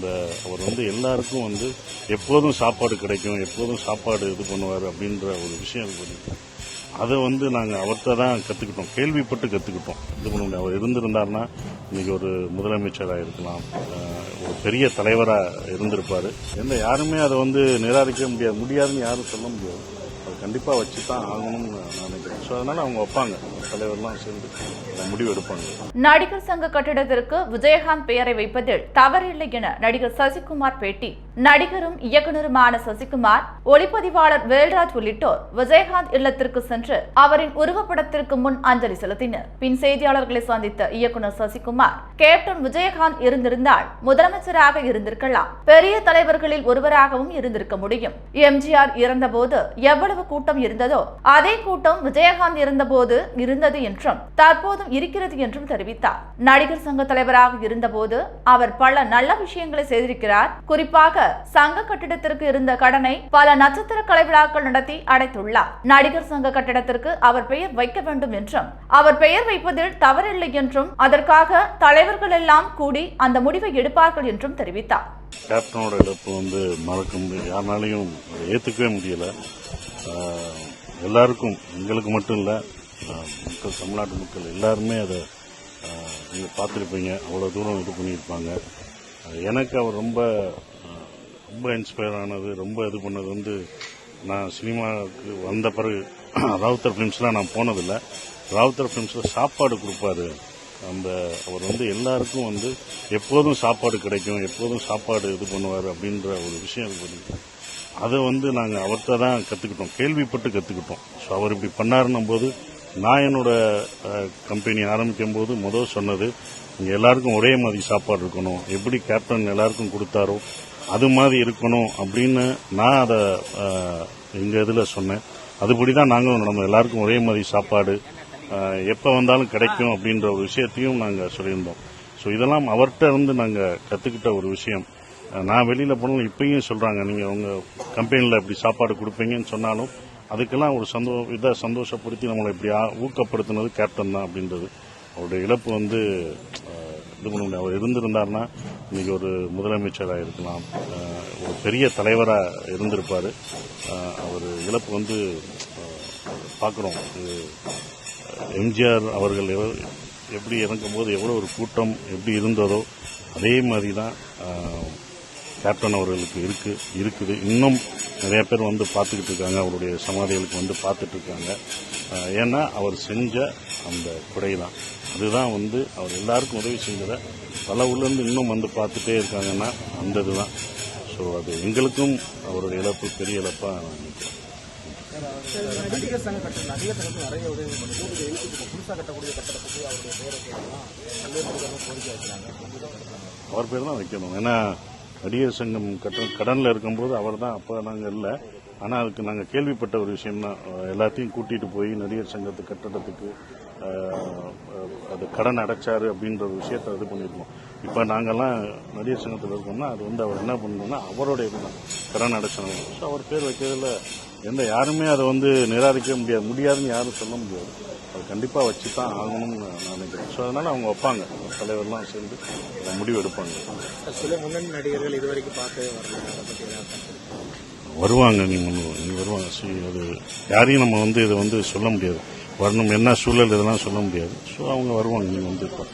அந்த அவர் வந்து எல்லாருக்கும் வந்து எப்போதும் சாப்பாடு கிடைக்கும் எப்போதும் சாப்பாடு இது பண்ணுவார் அப்படின்ற ஒரு விஷயம் இருக்கு பண்ணிட்டு அதை வந்து நாங்கள் அவர்கிட்ட தான் கற்றுக்கிட்டோம் கேள்விப்பட்டு கற்றுக்கிட்டோம் இது பண்ண முடியும் அவர் இருந்திருந்தார்னா இன்னைக்கு ஒரு முதலமைச்சராக இருக்கலாம். ஒரு பெரிய தலைவராக இருந்திருப்பார். எந்த யாருமே அதை வந்து நிராகரிக்க முடியாது முடியாதுன்னு யாரும் சொல்ல முடியாது. அது கண்டிப்பாக வச்சு தான் ஆகணும்னு நான் நினைக்கிறேன். ஸோ அதனால் அவங்க வைப்பாங்க. தலைவர்லாம் சேர்ந்து முடிவு எடுப்பாங்க நடிகர் சங்க கட்டிடத்திற்கு விஜயகாந்த் பெயரை வைப்பதில் தவறில்லை என நடிகர் சசிகுமார் பேட்டி. நடிகரும் இயக்குனருமான சசிகுமார் ஒளிப்பதிவாளர் வேல்ராஜ் உள்ளிட்டோர் விஜயகாந்த் இல்லத்திற்கு சென்று அவரின் உருவப்படத்திற்கு முன் அஞ்சலி செலுத்தினர். பின் செய்தியாளர்களை சந்தித்த இயக்குனர் சசிகுமார் கேப்டன் விஜயகாந்த் இருந்திருந்தால் முதலமைச்சராக இருந்திருக்கலாம். பெரிய தலைவர்களில் ஒருவராகவும் இருந்திருக்க முடியும். எம்ஜிஆர் இறந்தபோது எவ்வளவு கூட்டம் இருந்ததோ அதே கூட்டம் விஜயகாந்த் இருந்தபோது இருந்தது என்றும் தற்போதும் இருக்கிறது என்றும் தெரிவித்தார். நடிகர் சங்க தலைவராக இருந்தபோது அவர் பல நல்ல விஷயங்களை செய்திருக்கிறார். குறிப்பாக சங்க கட்டிடத்திற்கு இருந்த கடனை பல நட்சத்திர கலைவிழாக்கள் நடத்தி அடைத்துள்ளார். நடிகர் சங்க கட்டிடத்திற்கு அவர் பெயர் வைக்க வேண்டும் என்றும் அவர் பெயர் வைப்பதில் தவறில்லை என்றும் அதற்காக தலைவர்கள் எல்லாம் கூடி அந்த முடிவை எடுப்பார்கள் என்றும் தெரிவித்தார். கேப்டனோட இழப்பு வந்து மறக்க முடியும் யாருனாலையும் ஏற்றுக்கவே முடியல. எல்லாருக்கும் எங்களுக்கு மட்டும் இல்லை மக்கள் தமிழ்நாட்டு மக்கள் எல்லாருமே அதை நீங்கள் பார்த்துருப்பீங்க. அவ்வளோ தூரம் இது பண்ணியிருப்பாங்க. எனக்கு அவர் ரொம்ப ரொம்ப இன்ஸ்பயர் ஆனது ரொம்ப இது பண்ணது வந்து நான் சினிமாவுக்கு வந்த பிறகு ராவுத்தர் ஃபிலிம்ஸ்லாம் நான் போனதில்லை. ராவுத்தர் ஃபிலிம்ஸில் சாப்பாடு கொடுப்பாரு. அந்த அவர் வந்து எல்லாருக்கும் வந்து எப்போதும் சாப்பாடு கிடைக்கும் எப்போதும் சாப்பாடு இது பண்ணுவார் அப்படின்ற ஒரு விஷயம் இது பண்ணி அதை வந்து நாங்கள் அவர்கிட்ட தான் கற்றுக்கிட்டோம் கேள்விப்பட்டு கற்றுக்கிட்டோம் ஸோ அவர் இப்படி பண்ணாருன்னும் போது நான் என்னோட கம்பெனி ஆரம்பிக்கும் போது முதல் சொன்னது இங்கே எல்லாருக்கும் ஒரே மாதிரி சாப்பாடு இருக்கணும். எப்படி கேப்டன் எல்லாருக்கும் கொடுத்தாரோ அது மாதிரி இருக்கணும். அப்படின்னு நான் அதை எங்கள் இதில் சொன்னேன். அதுபடி தான் நாங்களும் நம்ம எல்லாருக்கும் ஒரே மாதிரி சாப்பாடு எப்போ வந்தாலும் கிடைக்கும் அப்படின்ற ஒரு விஷயத்தையும் நாங்கள் சொல்லியிருந்தோம். ஸோ இதெல்லாம் அவர்கிட்ட இருந்து நாங்கள் கற்றுக்கிட்ட ஒரு விஷயம். நான் வெளியில் போனாலும் இப்பயும் சொல்கிறாங்க நீங்கள் உங்கள் கம்பெனியில் இப்படி சாப்பாடு கொடுப்பீங்கன்னு சொன்னாலும் அதுக்கெல்லாம் ஒரு சந்தோ இதை சந்தோஷப்படுத்தி நம்மளை இப்படி ஊக்கப்படுத்தினது கேப்டன் தான் அப்படின்றது. அவருடைய இழப்பு வந்து இது பண்ண முடியும் அவர் இருந்திருந்தாருன்னா இன்னைக்கு ஒரு முதலமைச்சராக இருக்கலாம். ஒரு பெரிய தலைவராக இருந்திருப்பார். அவர் இழப்பு வந்து பார்க்குறோம் எம்ஜிஆர் அவர்கள் எப்படி இறங்கும்போது எவ்வளோ ஒரு கூட்டம் எப்படி இருந்ததோ அதே மாதிரி தான் கேப்டன் அவர்களுக்கு இருக்கு இருக்குது. இன்னும் நிறைய பேர் வந்து பார்த்துக்கிட்டு இருக்காங்க. அவருடைய சமாதிகளுக்கு வந்து பார்த்துட்டு இருக்காங்க. ஏன்னா அவர் செஞ்ச அந்த குடை தான் அதுதான் வந்து அவர் எல்லாருக்கும் உதவி செஞ்சதை பல ஊர்லேருந்து இன்னும் வந்து பார்த்துட்டே இருக்காங்கன்னா அந்த இதுதான். ஸோ அது எங்களுக்கும் அவருடைய இழப்பு பெரிய இழப்பாக நான் நினைக்கிறேன். நடிகர் சங்க கட்டணம் நடிகர் சங்கத்தில் நிறைய உதவி பண்ணுது புதுசாக கட்டக்கூடிய கட்டடத்துக்கு அவருடைய பேரை கேட்கலாம் பல்வேறு நடிகர்களும் கோரிக்கை வைக்கிறாங்க. அவர் பேர் தான் வைக்கணும். ஏன்னா நடிகர் சங்கம் கட்ட கடனில் இருக்கும்போது அவர் தான் அப்போ நாங்கள் இல்லை. ஆனால் அதுக்கு நாங்கள் கேள்விப்பட்ட ஒரு விஷயம் தான் எல்லாத்தையும் கூட்டிகிட்டு போய் நடிகர் சங்கத்து கட்டடத்துக்கு அது கடன் அடைச்சாரு அப்படின்ற ஒரு விஷயத்தை இது பண்ணியிருக்கோம். இப்போ நாங்கள்லாம் நடிகர் சங்கத்தில் இருக்கோம்னா அது வந்து அவர் என்ன பண்ணணும்னா அவரோட இதுதான் கடன் அடைச்சணும் ஸோ அவர் பேர் வைக்கிறதுல எந்த யாருமே அதை வந்து நிராகரிக்க முடியாது முடியாதுன்னு யாரும் சொல்ல முடியாது. அது கண்டிப்பாக வச்சு தான் ஆகணும்னு நான் நினைக்கிறேன். ஸோ அதனால் அவங்க வைப்பாங்க. தலைவர்லாம் சேர்ந்து முடிவு எடுப்பாங்க. சில முன்னணி நடிகர்கள் பார்க்கவே வரல. அதை பற்றி ஏதாவது கருத்து? வருவாங்க நீ நீ வருவாங்க. சரி அது யாரையும் நம்ம வந்து இதை வந்து சொல்ல முடியாது. வரணும். என்ன சூழல் இதெல்லாம் சொல்ல முடியாது. ஸோ அவங்க வருவாங்க. நீங்கள் வந்து இப்போ